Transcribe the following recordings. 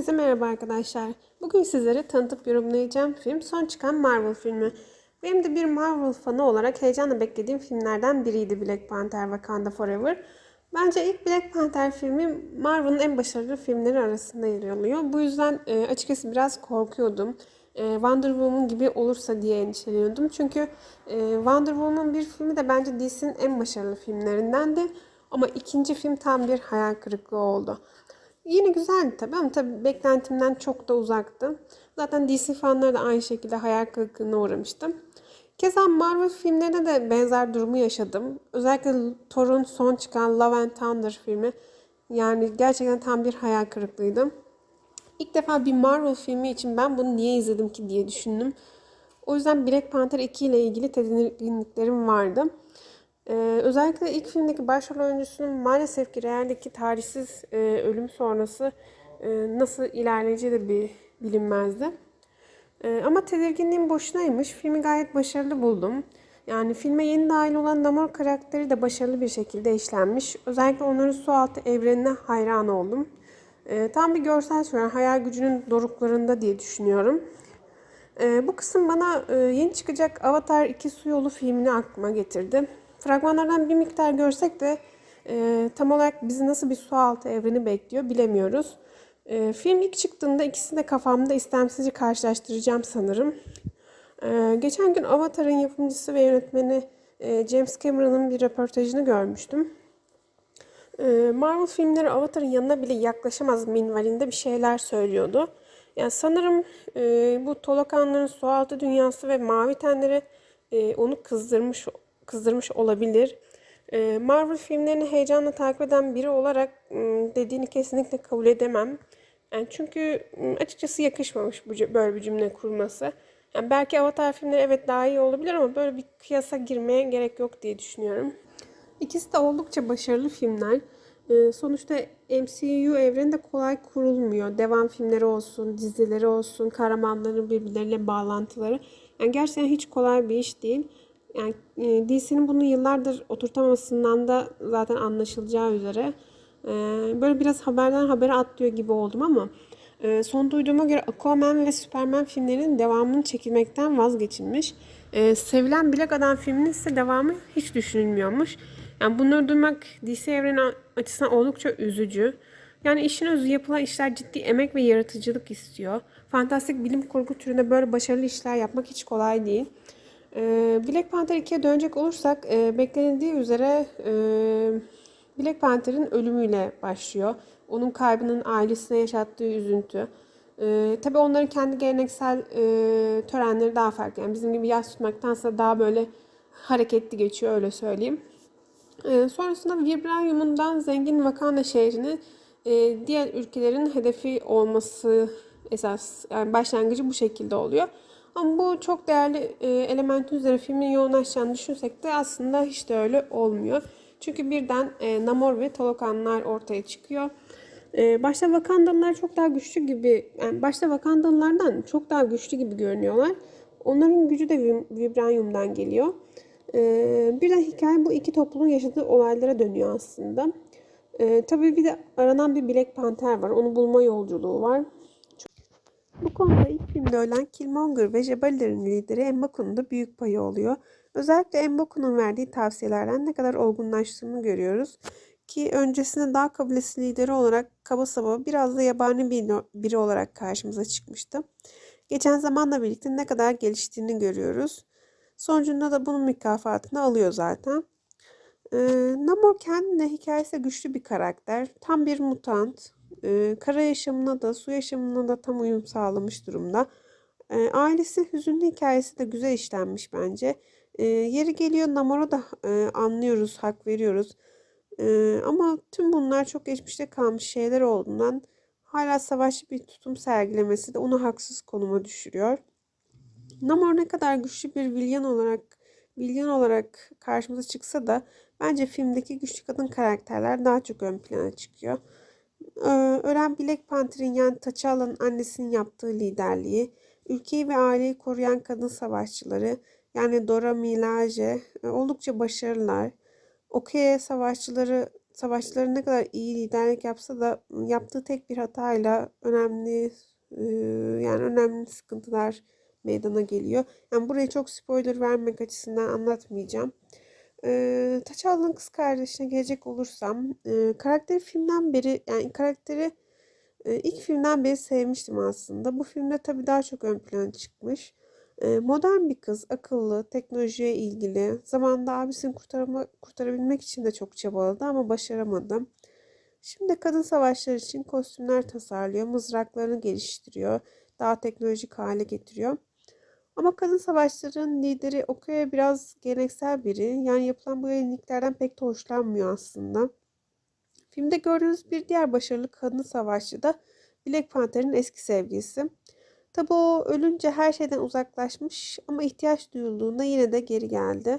Herkese merhaba arkadaşlar. Bugün sizlere tanıtıp yorumlayacağım film son çıkan Marvel filmi. Benim de bir Marvel fanı olarak heyecanla beklediğim filmlerden biriydi Black Panther Wakanda Forever. Bence ilk Black Panther filmi Marvel'ın en başarılı filmleri arasında yer alıyor. Bu yüzden e, açıkçası biraz korkuyordum. E, Wonder Woman gibi olursa diye endişeleniyordum. Çünkü e, Wonder Woman bir filmi de bence DC'nin en başarılı filmlerindendi. Ama ikinci film tam bir hayal kırıklığı oldu. Yine güzeldi tabii ama tabii beklentimden çok da uzaktı. Zaten DC fanları da aynı şekilde hayal kırıklığına uğramıştım. Keza Marvel filmlerinde de benzer durumu yaşadım. Özellikle Thor'un son çıkan Love and Thunder filmi yani gerçekten tam bir hayal kırıklığıydı. İlk defa bir Marvel filmi için ben bunu niye izledim ki diye düşündüm. O yüzden Black Panther 2 ile ilgili tedirginliklerim vardı. Ee, özellikle ilk filmdeki başrol oyuncusunun maalesef ki realdeki tarihsiz e, ölüm sonrası e, nasıl ilerleyeceği de bir bilinmezdi. E, ama tedirginliğim boşunaymış. Filmi gayet başarılı buldum. Yani filme yeni dahil olan Namor karakteri de başarılı bir şekilde işlenmiş. Özellikle onların sualtı evrenine hayran oldum. E, tam bir görsel şölen hayal gücünün doruklarında diye düşünüyorum. E, bu kısım bana e, yeni çıkacak Avatar 2 Su Yolu filmini aklıma getirdi. Fragmanlardan bir miktar görsek de e, tam olarak bizi nasıl bir sualtı evreni bekliyor bilemiyoruz. E, film ilk çıktığında ikisini de kafamda istemsizce karşılaştıracağım sanırım. E, geçen gün Avatar'ın yapımcısı ve yönetmeni e, James Cameron'ın bir röportajını görmüştüm. E, Marvel filmleri Avatar'ın yanına bile yaklaşamaz minvalinde bir şeyler söylüyordu. Yani sanırım e, bu Tolokanların sualtı dünyası ve mavi tenleri e, onu kızdırmış kızdırmış olabilir. Ee, Marvel filmlerini heyecanla takip eden biri olarak ıı, dediğini kesinlikle kabul edemem. Yani çünkü ıı, açıkçası yakışmamış bu böyle bir cümle kurması. Yani belki Avatar filmleri evet daha iyi olabilir ama böyle bir kıyasa girmeye gerek yok diye düşünüyorum. İkisi de oldukça başarılı filmler. Ee, sonuçta MCU evreni de kolay kurulmuyor. Devam filmleri olsun, dizileri olsun, kahramanların birbirleriyle bağlantıları. Yani gerçekten hiç kolay bir iş değil. Yani e, DC'nin bunu yıllardır oturtamamasından da zaten anlaşılacağı üzere e, böyle biraz haberden habere atlıyor gibi oldum ama e, son duyduğuma göre Aquaman ve Superman filmlerinin devamını çekilmekten vazgeçilmiş. Sevilen Black Adam filminin ise devamı hiç düşünülmüyormuş. Yani bunları duymak DC evreni açısından oldukça üzücü. Yani işin özü yapılan işler ciddi emek ve yaratıcılık istiyor. Fantastik bilim kurgu türünde böyle başarılı işler yapmak hiç kolay değil. Ee, Black Panther 2'ye dönecek olursak e, beklenildiği üzere e, Black Panther'ın ölümüyle başlıyor. Onun kaybının ailesine yaşattığı üzüntü. E, tabii onların kendi geleneksel e, törenleri daha farklı. Yani bizim gibi yas tutmaktansa daha böyle hareketli geçiyor öyle söyleyeyim. E, sonrasında Vibranium'undan zengin Wakanda şehrini e, diğer ülkelerin hedefi olması esas yani başlangıcı bu şekilde oluyor. Ama bu çok değerli e, elementin üzerine filmin yoğunlaşacağını düşünsek de aslında hiç de öyle olmuyor. Çünkü birden e, Namor ve Talokanlar ortaya çıkıyor. E, başta Wakandalılar çok daha güçlü gibi, yani başta Wakandalılardan çok daha güçlü gibi görünüyorlar. Onların gücü de Vibranium'dan geliyor. E, birden hikaye bu iki toplumun yaşadığı olaylara dönüyor aslında. E, tabii bir de aranan bir Black Panther var. Onu bulma yolculuğu var. Bu konuda ilk filmde ölen Killmonger ve Jebalilerin lideri M'Baku'nun da büyük payı oluyor. Özellikle M'Baku'nun verdiği tavsiyelerden ne kadar olgunlaştığını görüyoruz. Ki öncesinde dağ kabilesi lideri olarak kaba saba biraz da yabani bir biri olarak karşımıza çıkmıştı. Geçen zamanla birlikte ne kadar geliştiğini görüyoruz. Sonucunda da bunun mükafatını alıyor zaten. Ee, Namor kendine hikayesi güçlü bir karakter. Tam bir mutant. Ee, kara yaşamına da su yaşamına da tam uyum sağlamış durumda. Ee, ailesi hüzünlü hikayesi de güzel işlenmiş bence. Ee, yeri geliyor Namor'a da e, anlıyoruz, hak veriyoruz. Ee, ama tüm bunlar çok geçmişte kalmış şeyler olduğundan hala savaşçı bir tutum sergilemesi de onu haksız konuma düşürüyor. Namor ne kadar güçlü bir vilyan olarak vilyan olarak karşımıza çıksa da bence filmdeki güçlü kadın karakterler daha çok ön plana çıkıyor. Ölen Black Panther'in yani T'Challa'nın annesinin yaptığı liderliği, ülkeyi ve aileyi koruyan kadın savaşçıları yani Dora Milaje e, oldukça başarılılar. Okey savaşçıları savaşçıları ne kadar iyi liderlik yapsa da yaptığı tek bir hatayla önemli yani önemli sıkıntılar meydana geliyor. Yani burayı çok spoiler vermek açısından anlatmayacağım. E, T'Challa'nın kız kardeşine gelecek olursam e, karakteri filmden beri yani karakteri e, ilk filmden beri sevmiştim aslında. Bu filmde tabii daha çok ön plana çıkmış. E, modern bir kız, akıllı, teknolojiye ilgili. Zamanında abisini kurtarma, kurtarabilmek için de çok çabaladı ama başaramadı. Şimdi kadın savaşları için kostümler tasarlıyor, mızraklarını geliştiriyor, daha teknolojik hale getiriyor. Ama kadın savaşlarının lideri Okoye biraz geleneksel biri. Yani yapılan bu yeniliklerden pek de hoşlanmıyor aslında. Filmde gördüğünüz bir diğer başarılı kadın savaşçı da Black Panther'in eski sevgilisi. Tabi o ölünce her şeyden uzaklaşmış ama ihtiyaç duyulduğunda yine de geri geldi.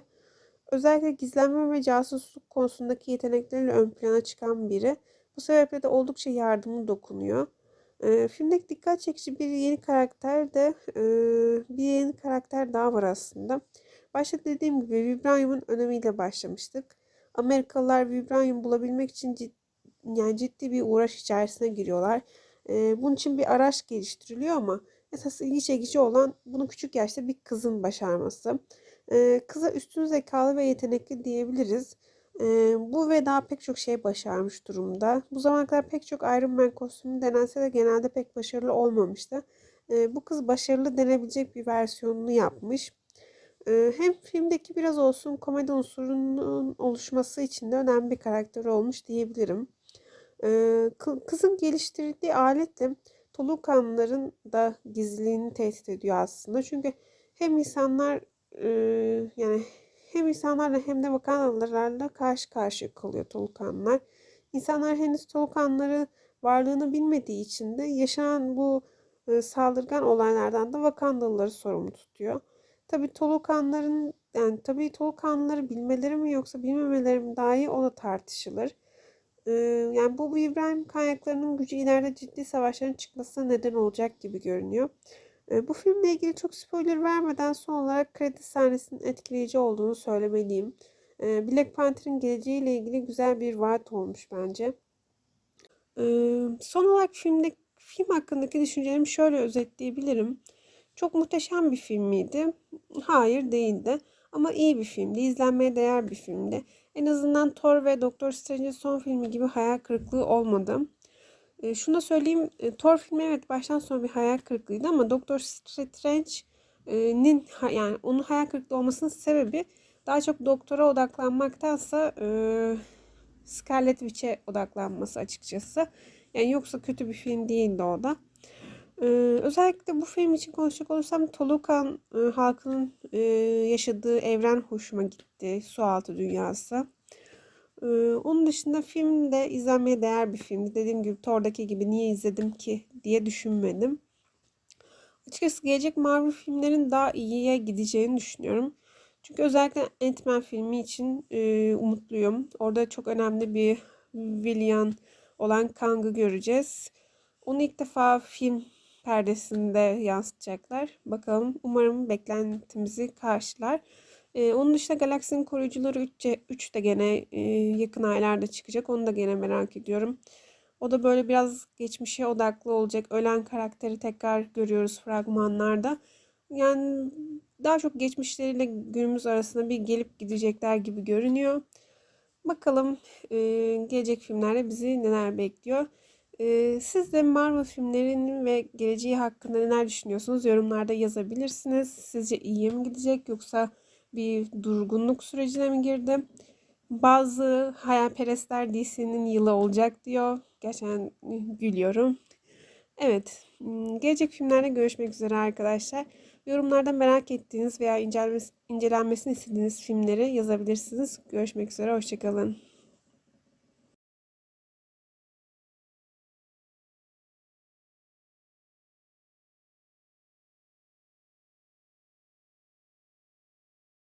Özellikle gizlenme ve casusluk konusundaki yetenekleriyle ön plana çıkan biri. Bu sebeple de oldukça yardımı dokunuyor. E, filmdeki dikkat çekici bir yeni karakter de e, bir yeni karakter daha var aslında. Başta dediğim gibi Vibranium'un önemiyle başlamıştık. Amerikalılar Vibranium bulabilmek için cid, yani ciddi bir uğraş içerisine giriyorlar. E, bunun için bir araç geliştiriliyor ama esas ilgi çekici olan bunu küçük yaşta bir kızın başarması. E, kıza üstün zekalı ve yetenekli diyebiliriz. Bu ve daha pek çok şey başarmış durumda. Bu zamana kadar pek çok Iron Man kostümü denense de genelde pek başarılı olmamıştı. Bu kız başarılı denebilecek bir versiyonunu yapmış. Hem filmdeki biraz olsun komedi unsurunun oluşması için de önemli bir karakter olmuş diyebilirim. Kızın geliştirdiği aletle Tolukanların da gizliliğini tehdit ediyor aslında. Çünkü hem insanlar yani hem insanlarla hem de Wakandalılarla karşı karşıya kalıyor Tolukanlar. İnsanlar henüz Tolukanları varlığını bilmediği için de yaşanan bu e, saldırgan olaylardan da Wakandalıları sorumlu tutuyor. Tabi Tolukanların yani tabi Tolukanları bilmeleri mi yoksa bilmemeleri mi dahi o da tartışılır. Ee, yani bu İbrahim kaynaklarının gücü ileride ciddi savaşların çıkmasına neden olacak gibi görünüyor. Bu filmle ilgili çok spoiler vermeden son olarak kredi sahnesinin etkileyici olduğunu söylemeliyim. Black Panther'ın geleceğiyle ilgili güzel bir vaat olmuş bence. Son olarak filmde film hakkındaki düşüncelerimi şöyle özetleyebilirim. Çok muhteşem bir film miydi? Hayır değildi. Ama iyi bir filmdi. İzlenmeye değer bir filmdi. En azından Thor ve Doctor Strange'in son filmi gibi hayal kırıklığı olmadı. E, şunu da söyleyeyim. E, Thor filmi evet baştan sona bir hayal kırıklığıydı ama Doctor Strange'nin yani onun hayal kırıklığı olmasının sebebi daha çok doktora odaklanmaktansa e, Scarlet Witch'e odaklanması açıkçası. Yani yoksa kötü bir film değildi o da. Ee, özellikle bu film için konuşacak olursam Tolukan e, halkının e, yaşadığı evren hoşuma gitti. Sualtı dünyası. Ee, onun dışında film de izlenmeye değer bir filmdi. Dediğim gibi Thor'daki gibi niye izledim ki diye düşünmedim. Açıkçası gelecek Marvel filmlerin daha iyiye gideceğini düşünüyorum. Çünkü özellikle Ant-Man filmi için e, umutluyum. Orada çok önemli bir villain olan Kang'ı göreceğiz. Onu ilk defa film perdesinde yansıtacaklar. Bakalım umarım beklentimizi karşılar. Ee, onun dışında Galaksinin Koruyucuları 3, 3 de gene e, yakın aylarda çıkacak. Onu da gene merak ediyorum. O da böyle biraz geçmişe odaklı olacak. Ölen karakteri tekrar görüyoruz fragmanlarda. Yani daha çok geçmişleriyle günümüz arasında bir gelip gidecekler gibi görünüyor. Bakalım e, gelecek filmlerde bizi neler bekliyor. Ee, siz de Marvel filmlerinin ve geleceği hakkında neler düşünüyorsunuz? Yorumlarda yazabilirsiniz. Sizce iyiye mi gidecek yoksa bir durgunluk sürecine mi girdi? Bazı hayalperestler DC'nin yılı olacak diyor. Gerçekten gülüyorum. Evet, gelecek filmlerde görüşmek üzere arkadaşlar. Yorumlarda merak ettiğiniz veya incelenmesini istediğiniz filmleri yazabilirsiniz. Görüşmek üzere, hoşçakalın.